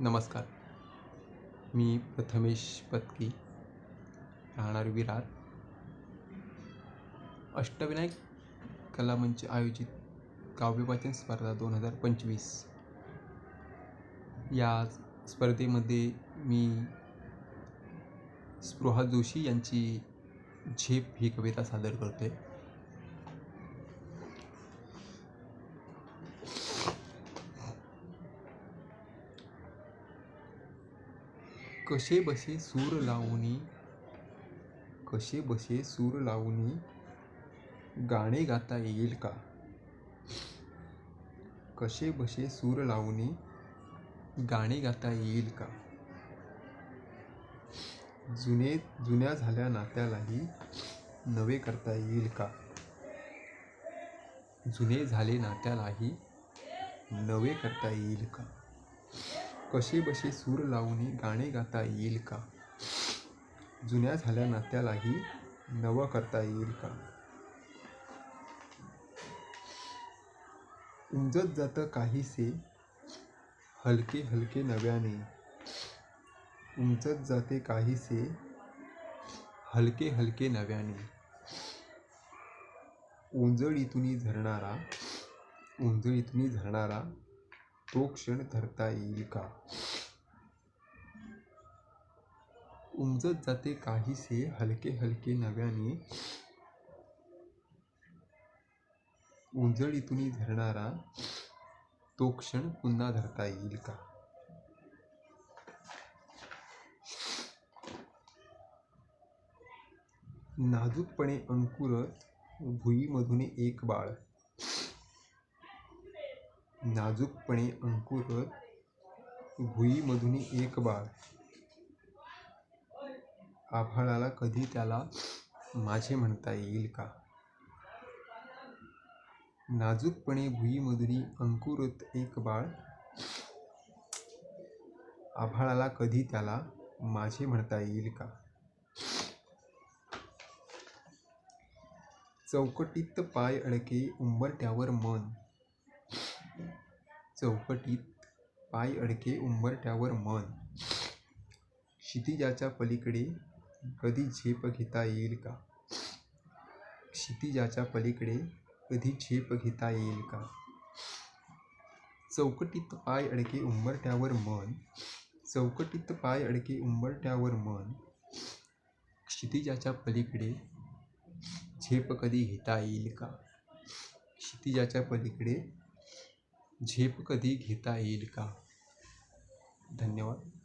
नमस्कार. मी प्रथमेश पत्की राहणार विरार. अष्टविनायक कलामंच आयोजित काव्यवाचन स्पर्धा दोन हजार पंचवीस. या स्पर्धेमध्ये मी स्पृहा जोशी यांची झेप ही कविता सादर करतो आहे कसे बसे सूर लावणी कसे बसे सूर लावणी गाणे गाता येईल का? कसे बसे सूर लावणी गाणे गाता येईल का? जुने जुन्या झाल्या नात्यालाही नवे करता येईल का? जुने झाले नात्यालाही नवे करता येईल का? कसे बसे सूर लावून गाणे गाता येईल का? जुन्या झाल्या नात्यालाही नवं करता येईल का? उमजत जातं काहीसे हलके हलके नव्याने. उमजत जाते काहीसे हलके हलके नव्याने. उंजळीतून झरणारा उंजळीतून झरणारा तो क्षण धरता येईल का? उमजत जाते काहीसे हलके हलके नव्याने. उंजळीतून धरणारा तो क्षण पुन्हा धरता येईल का? नाजूकपणे अंकुरत भुईमधून एक बाळ. नाजूकपणे अंकुरत भुईमधून एक बाळ. आभाळाला कधी त्याला माझे म्हणता येईल का? नाजूकपणे भुईमधुनी अंकुरत एक बाळ. आभाळाला कधी त्याला माझे म्हणता येईल का? चौकटीत पाय अडके उंबरठ्यावर मन. चौकटीत पाय अडके उंबरठ्यावर मन. क्षितिजाच्या पलीकडे कधी झेप घेता येईल का? क्षितिजाच्या पलीकडे कधी झेप घेता येईल का? चौकटीत पाय अडके उंबरठ्यावर मन. चौकटीत पाय अडके उंबरठ्यावर मन. क्षितिजाच्या पलीकडे झेप कधी घेता येईल का? क्षितिजाच्या पलीकडे झेप कधी घेता येईल का? धन्यवाद.